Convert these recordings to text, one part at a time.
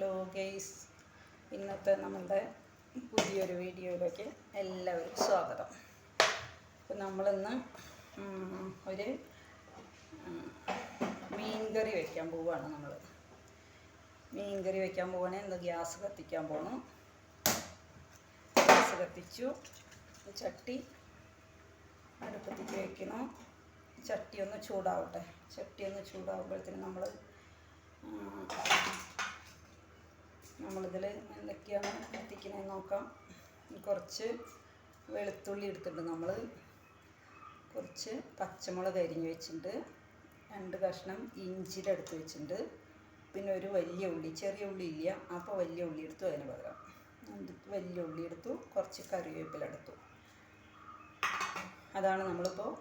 Hello guys ഇന്നത്തെ നമ്മളുടെ പുതിയൊരു വീഡിയോയിലേക്ക് എല്ലാവർക്കും സ്വാഗതം. അപ്പം നമ്മളിന്ന് ഒരു മീൻ കറി വയ്ക്കാൻ പോവുകയാണ് നമ്മൾ മീൻ കറി വയ്ക്കാൻ പോവാണ് ഇന്ന് ഗ്യാസ് കത്തിക്കാൻ പോകണം ഗ്യാസ് കത്തിച്ചു ചട്ടി അടുപ്പത്തേക്ക് വയ്ക്കണം ചട്ടി ഒന്ന് ചൂടാവട്ടെ ചട്ടി ഒന്ന് നമ്മൾ നമ്മളിതിൽ എന്തൊക്കെയാണ് എത്തിക്കണേന്ന് നോക്കാം. കുറച്ച് വെളുത്തുള്ളി എടുത്തിട്ടുണ്ട് നമ്മൾ കുറച്ച് പച്ചമുളക് അരിഞ്ഞ് വെച്ചിട്ടുണ്ട്. രണ്ട് കഷ്ണം ഇഞ്ചിയുടെ എടുത്ത് വെച്ചിട്ടുണ്ട്. പിന്നെ ഒരു വലിയ ഉള്ളി ചെറിയ ഉള്ളി ഇല്ല. അപ്പോൾ വലിയ ഉള്ളി എടുത്തു അതിന് പകരം. വലിയ ഉള്ളി എടുത്തു കുറച്ച് കറിവേപ്പില എടുത്തു. അതാണ് നമ്മളിപ്പോൾ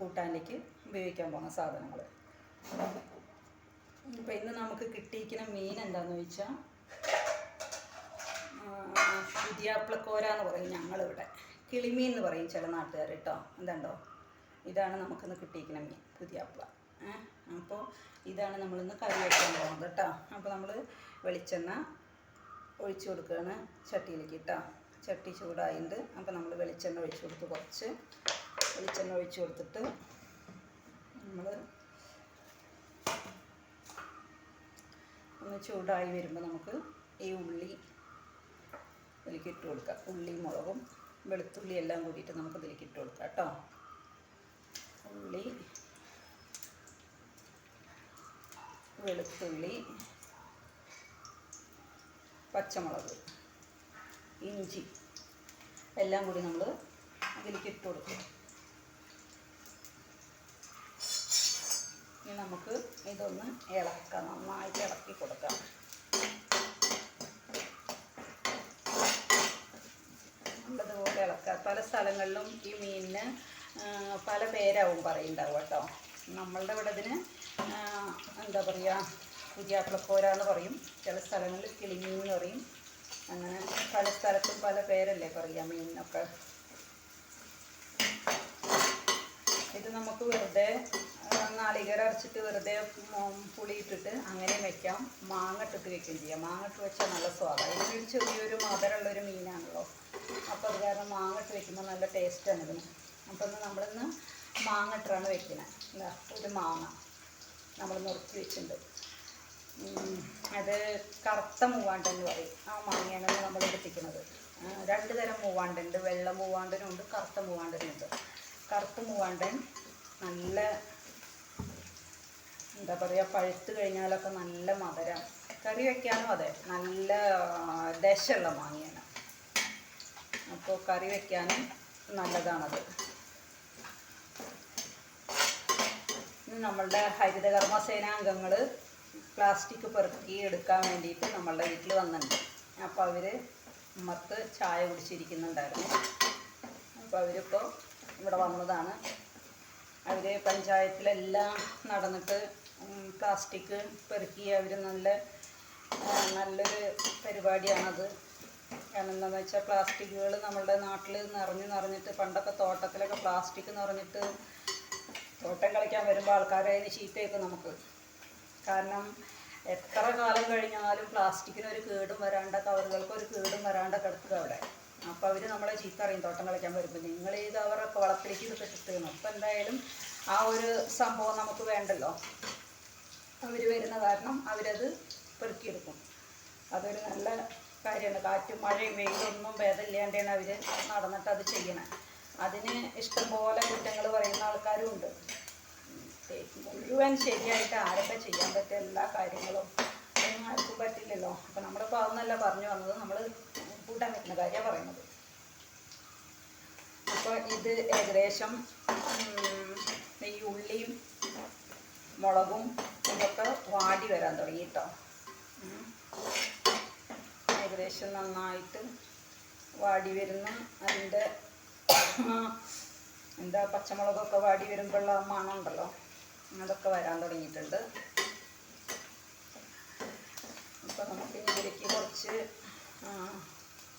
കൂട്ടാനിലേക്ക് ഉപയോഗിക്കാൻ പോകുന്ന സാധനങ്ങൾ. അപ്പോൾ ഇന്ന് നമുക്ക് കിട്ടിയിരിക്കുന്ന മീൻ എന്താണെന്ന് ചോദിച്ചാൽ പുതിയാപ്പിളക്കോര എന്ന് പറയും ഞങ്ങളിവിടെ. കിളിമീൻ എന്ന് പറയും ചില നാട്ടുകാർ കേട്ടോ. എന്താണ്ടോ ഇതാണ് നമുക്കിന്ന് കിട്ടിയിരിക്കുന്ന മീൻ പുതിയാപ്പിള. അപ്പോൾ ഇതാണ് നമ്മളിന്ന് കറി വെക്കാൻ പോകുന്നത് കേട്ടോ. അപ്പോൾ നമ്മൾ വെളിച്ചെണ്ണ ഒഴിച്ചു കൊടുക്കുകയാണ് ചട്ടിയിലേക്ക് കേട്ടോ. ചട്ടി ചൂടായിണ്ട്. അപ്പോൾ നമ്മൾ വെളിച്ചെണ്ണ ഒഴിച്ചു കൊടുത്ത് കുറച്ച് വെളിച്ചെണ്ണ ഒഴിച്ചു കൊടുത്തിട്ട് നമ്മൾ ഒന്ന് ചൂടായി വരുമ്പോൾ നമുക്ക് ഈ ഉള്ളി ഇതിലേക്ക് ഇട്ട് കൊടുക്കാം. ഉള്ളി മുളകും വെളുത്തുള്ളി എല്ലാം കൂടിയിട്ട് നമുക്ക് ഇതിലേക്ക് ഇട്ട് കൊടുക്കാം കേട്ടോ. ഉള്ളി വെളുത്തുള്ളി പച്ചമുളക് ഇഞ്ചി എല്ലാം കൂടി നമ്മൾ അതിലേക്ക് ഇട്ട് കൊടുക്കും. ഇനി നമുക്ക് ഇതൊന്ന് ഇളക്കാം നന്നായിട്ട് ഇളക്കി കൊടുക്കാം നല്ലതുപോലെ ഇളക്കാം. പല സ്ഥലങ്ങളിലും ഈ മീനിന് പല പേരാവും പറയുണ്ടാവും കേട്ടോ. നമ്മളുടെ ഇവിടെ ഇതിന് എന്താ പറയുക പുതിയാപ്പിളക്കോര എന്ന് പറയും. ചില സ്ഥലങ്ങളിൽ കിളിമീൻ എന്ന് പറയും. അങ്ങനെ പല സ്ഥലത്തും പല പേരല്ലേ പറയുക മീനിനൊക്കെ. ഇത് നമുക്ക് വെറുതെ നാളികേരം അരച്ചിട്ട് വെറുതെ പുളിയിട്ടിട്ട് അങ്ങനെ വെക്കാം. മാങ്ങ ഇട്ടിട്ട് വെക്കുകയും ചെയ്യാം. മാങ്ങ ഇട്ട് വെച്ചാൽ നല്ല സ്വാദാണ് ഇതിനൊരു ചെറിയൊരു മധുരമുള്ളൊരു മീനാണല്ലോ. അപ്പോൾ അത് കാരണം മാങ്ങ ഇട്ട് വെക്കുമ്പോൾ നല്ല ടേസ്റ്റാണ് ഇതിന്. അപ്പോൾ ഇന്ന് നമ്മളിന്ന് മാങ്ങ ഇട്ടാണ് വെക്കുന്നത് ഇതാ ഒരു മാങ്ങ നമ്മൾ നുറുക്കി വെച്ചിട്ടുണ്ട്. അത് കറുത്ത മൂവാണ്ടെന്ന് പറയും. ആ മാങ്ങയാണ് നമ്മൾ എടുപ്പിക്കുന്നത് രണ്ട് തരം മൂവാണ്ടുണ്ട്. വെള്ള മൂവാണ്ടനുണ്ട് കറുത്ത മൂവാണ്ടനുണ്ട്. കറുത്ത മൂവാണ്ടൻ നല്ല എന്താ പറയുക പഴുത്ത് കഴിഞ്ഞാലൊക്കെ നല്ല മധുരം. കറി വയ്ക്കാനും അതെ നല്ല ദശയുള്ള മാങ്ങയാണ്. അപ്പോൾ കറി വയ്ക്കാനും നല്ലതാണത്. നമ്മളുടെ ഹരിതകർമ്മ അംഗങ്ങൾ പ്ലാസ്റ്റിക് പെറുക്കി എടുക്കാൻ വേണ്ടിയിട്ട് നമ്മളുടെ വീട്ടിൽ വന്നിട്ടുണ്ട്. അപ്പോൾ അവർ ഉമ്മത്ത് ചായ കുടിച്ചിരിക്കുന്നുണ്ടായിരുന്നു. അപ്പോൾ അവരിപ്പോൾ ഇവിടെ വന്നതാണ്. അവർ പഞ്ചായത്തിലെല്ലാം നടന്നിട്ട് പ്ലാസ്റ്റിക് പെറുക്കി അവർ നല്ല നല്ലൊരു പരിപാടിയാണത്. കാരണം എന്താണെന്ന് വെച്ചാൽ പ്ലാസ്റ്റിക്കുകൾ നമ്മളുടെ നാട്ടിൽ നിറഞ്ഞു നിറഞ്ഞിട്ട് പണ്ടൊക്കെ തോട്ടത്തിലൊക്കെ പ്ലാസ്റ്റിക് നിറഞ്ഞിട്ട് തോട്ടം കളിക്കാൻ വരുമ്പോൾ ആൾക്കാരെ ചീത്തയൊക്കെ നമുക്ക്. കാരണം എത്ര കാലം കഴിഞ്ഞാലും പ്ലാസ്റ്റിക്കിന് ഒരു കേടും വരാണ്ട കവറുകൾക്ക് ഒരു കേടും വരാണ്ട കിടക്കുക അവിടെ. അപ്പോൾ അവർ നമ്മളെ ചീത്ത അറിയും തോട്ടം കളിക്കാൻ വരുമ്പോൾ നിങ്ങൾ ഈ കവറൊക്കെ വളത്തിലേക്ക് ഇത് കിട്ടുന്നു അപ്പോൾ എന്തായാലും ആ ഒരു സംഭവം നമുക്ക് വേണ്ടല്ലോ. അവർ വരുന്ന കാരണം അവരത് പെറുക്കിയെടുക്കും. അതൊരു നല്ല കാര്യമാണ്. കാറ്റും മഴയും വെയിലൊന്നും ഭേദമില്ലാണ്ടാണ് അവർ നടന്നിട്ട് അത് ചെയ്യണം. അതിന് ഇഷ്ടംപോലെ കുറ്റങ്ങൾ പറയുന്ന ആൾക്കാരും ഉണ്ട് മുഴുവൻ ശരിയായിട്ട് ആരൊക്കെ ചെയ്യാൻ പറ്റിയ എല്ലാ കാര്യങ്ങളും ഒന്നും ആർക്കും പറ്റില്ലല്ലോ. അപ്പം നമ്മുടെ പാവുന്നല്ല പറഞ്ഞു വന്നത്. നമ്മൾ കൂട്ടാൻ പറ്റുന്ന കാര്യമാണ് പറയുന്നത്. അപ്പോൾ ഇത് ഏകദേശം ഈ ഉള്ളിയും മുളകും ഇതൊക്കെ വാടി വരാൻ തുടങ്ങി കേട്ടോ. ഏകദേശം നന്നായിട്ട് വാടി വരുന്ന. അതിന്റെ എന്താ പച്ചമുളകൊക്കെ വാടി വരുമ്പോഴുള്ള മണം ഉണ്ടല്ലോ അതൊക്കെ വരാൻ തുടങ്ങിയിട്ടുണ്ട്. അപ്പോൾ നമുക്ക് ഇതിലേക്ക് കുറച്ച്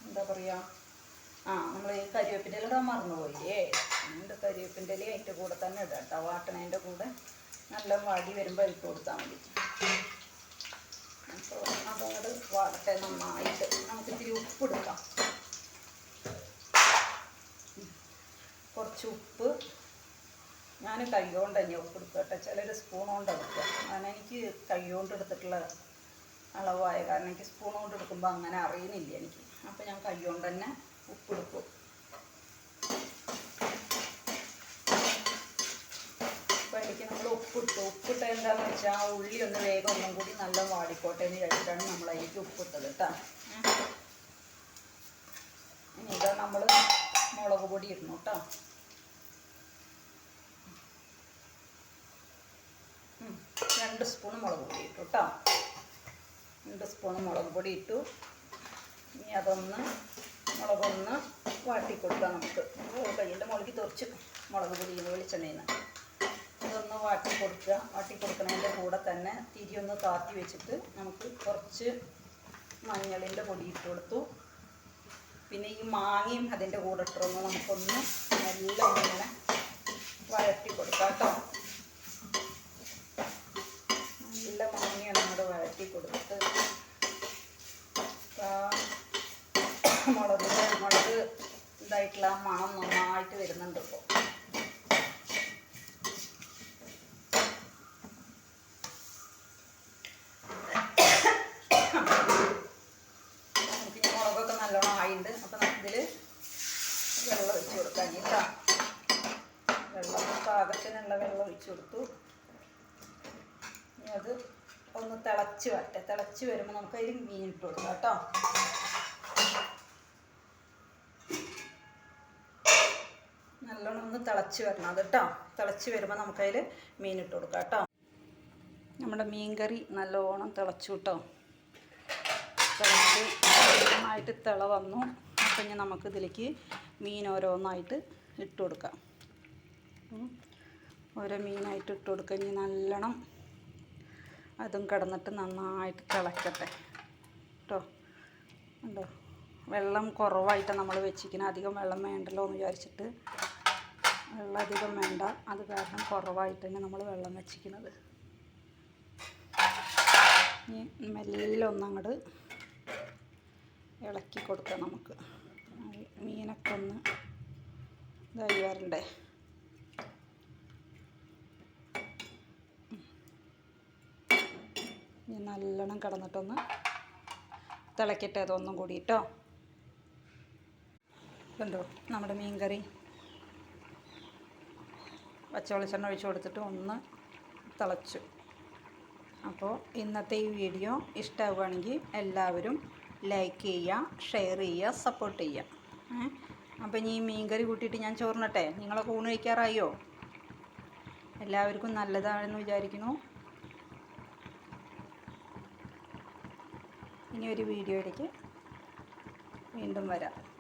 എന്താ പറയുക ആ നമ്മൾ ഈ കരിവേപ്പിന്റെ ഇടാൻ മറന്നുപോയില്ലേ? ഉണ്ട് കരിവേപ്പിന്റെ അതിന്റെ കൂടെ തന്നെ ഇടാം കേട്ടോ. വാട്ടണേന്റെ കൂടെ. നല്ല വാടി വരുമ്പോൾ ഇട്ട് കൊടുത്താൽ മതി. വാടട്ടെ നന്നായിട്ട്. നമുക്ക് ഇത്തിരി ഉപ്പ് എടുക്കാം. കുറച്ച് ഉപ്പ്. ഞാൻ കൈകൊണ്ട് തന്നെ ഉപ്പ് എടുക്കുക കേട്ടോ. ചിലർ സ്പൂൺ കൊണ്ട് എടുക്കുക. ഞാൻ എനിക്ക് കൈകൊണ്ട് എടുത്തിട്ടുള്ള അളവായ കാരണം എനിക്ക് സ്പൂൺ കൊണ്ട് എടുക്കുമ്പോൾ അങ്ങനെ അറിയുന്നില്ല എനിക്ക്. അപ്പോൾ ഞാൻ കൈകൊണ്ട് തന്നെ ഉപ്പ് എടുക്കും അപ്പോൾ എനിക്ക് നമ്മൾ ഉപ്പിട്ടു. ഉപ്പിട്ട എന്താണെന്ന് വെച്ചാൽ ആ ഉള്ളി ഒന്ന് വേഗം ഒന്നും കൂടി നല്ല വാടിക്കോട്ടെ എന്ന് കഴിച്ചിട്ടാണ് നമ്മൾ അതിലേക്ക് ഉപ്പിട്ടത് കേട്ടോ ഇതാ നമ്മൾ മുളക് പൊടി ഇടണം കേട്ടോ. രണ്ട് സ്പൂൺ മുളക് പൊടി ഇട്ടു കേട്ടോ രണ്ട് സ്പൂൺ മുളക് പൊടി ഇട്ടു. ഇനി അതൊന്ന് മുളകൊന്ന് വാട്ടി കൊടുക്കാം നമുക്ക് കയ്യിന്റെ മുളകി തുറച്ച് മുളക് പൊടി വെളിച്ചെണ്ണയിൽ നിന്ന് വാട്ടി കൊടുക്കുക. വാട്ടി കൊടുക്കുന്നതിന്റെ കൂടെ തന്നെ തിരി ഒന്ന് താത്തി വെച്ചിട്ട് നമുക്ക് കുറച്ച് മഞ്ഞളിന്റെ പൊടി ഇട്ട് കൊടുത്തു. പിന്നെ ഈ മാങ്ങയും അതിന്റെ കൂടെ ഇട്ടൊന്ന് നമുക്കൊന്ന് നല്ല ഇങ്ങനെ വഴറ്റി കൊടുക്കാം കേട്ടോ. നല്ല മാങ്ങയാണ് നമ്മൾ വഴറ്റി കൊടുത്തത് മുളക് മുളക് ഇതായിട്ടുള്ള മണം നന്നായിട്ട് വരുന്നുണ്ട് ഇപ്പോൾ നമുക്ക് ഈ മുളകൊക്കെ നല്ലോണം ആയിട്ടുണ്ട് അപ്പം നമുക്കിതിൽ വെള്ളം ഒഴിച്ച് കൊടുക്കാം കേട്ടോ വെള്ളം പാകത്തിനുള്ള വെള്ളം ഒഴിച്ചു കൊടുത്തു. ഇനി അത് ഒന്ന് തിളച്ച് വരട്ടെ. തിളച്ച് വരുമ്പോൾ നമുക്ക് അതിൽ മീൻ ഇട്ട് കൊടുക്കാം കേട്ടോ. നല്ലോണം ഒന്ന് തിളച്ച് വരണം അത് കേട്ടോ. തിളച്ച് വരുമ്പോൾ നമുക്കതിൽ മീൻ ഇട്ട് കൊടുക്കാം കേട്ടോ. നമ്മുടെ മീൻ കറി നല്ലോണം തിളച്ചു കേട്ടോ. തിളച്ച് നന്നായിട്ട് തിള വന്നു. അപ്പം ഇനി നമുക്ക് ഇതിലേക്ക് മീൻ ഓരോന്നായിട്ട് ഇട്ട് കൊടുക്കാം. ഓരോ മീനായിട്ട് ഇട്ട് കൊടുക്കുക ഇനി നല്ലോണം അതും കിടന്നിട്ട് നന്നായിട്ട് തിളക്കട്ടെ. കേട്ടോ ഉണ്ടോ വെള്ളം കുറവായിട്ട് നമ്മൾ വെച്ചിരിക്കുന്നത്. അധികം വെള്ളം വേണ്ടല്ലോ എന്ന് വിചാരിച്ചിട്ട് വെള്ളം അധികം വേണ്ട. അത് കാരണം കുറവായിട്ട് തന്നെ നമ്മൾ വെള്ളം വെച്ചിരിക്കുന്നത്. ഇനി മെല്ലെ ഒന്നങ്ങോട്ട് ഇളക്കി കൊടുക്കാം നമുക്ക്. മീനൊക്കെ ഒന്ന് ഇതായി വരണ്ടേ നല്ലോണം കിടന്നിട്ടൊന്ന് തിളക്കട്ടെ അതൊന്നും കൂടി കേട്ടോ കണ്ടോ നമ്മുടെ മീൻ കറി പച്ചവെളിച്ചെണ്ണ ഒഴിച്ച് കൊടുത്തിട്ട് ഒന്ന് തിളച്ചു. അപ്പോൾ ഇന്നത്തെ ഈ വീഡിയോ ഇഷ്ടമാവുകയാണെങ്കിൽ എല്ലാവരും ലൈക്ക് ചെയ്യുക ഷെയർ ചെയ്യുക സപ്പോർട്ട് ചെയ്യുക. ഏ? അപ്പോൾ ഇനി മീൻ മീൻകറി കൂട്ടിയിട്ട് ഞാൻ ചോറിനട്ടെ. നിങ്ങളൊക്കെ ഊണ് കഴിക്കാറായോ? എല്ലാവർക്കും നല്ലതാണെന്ന് വിചാരിക്കുന്നു. ഇനി ഒരു വീഡിയോയിലേക്ക് വീണ്ടും വരാം.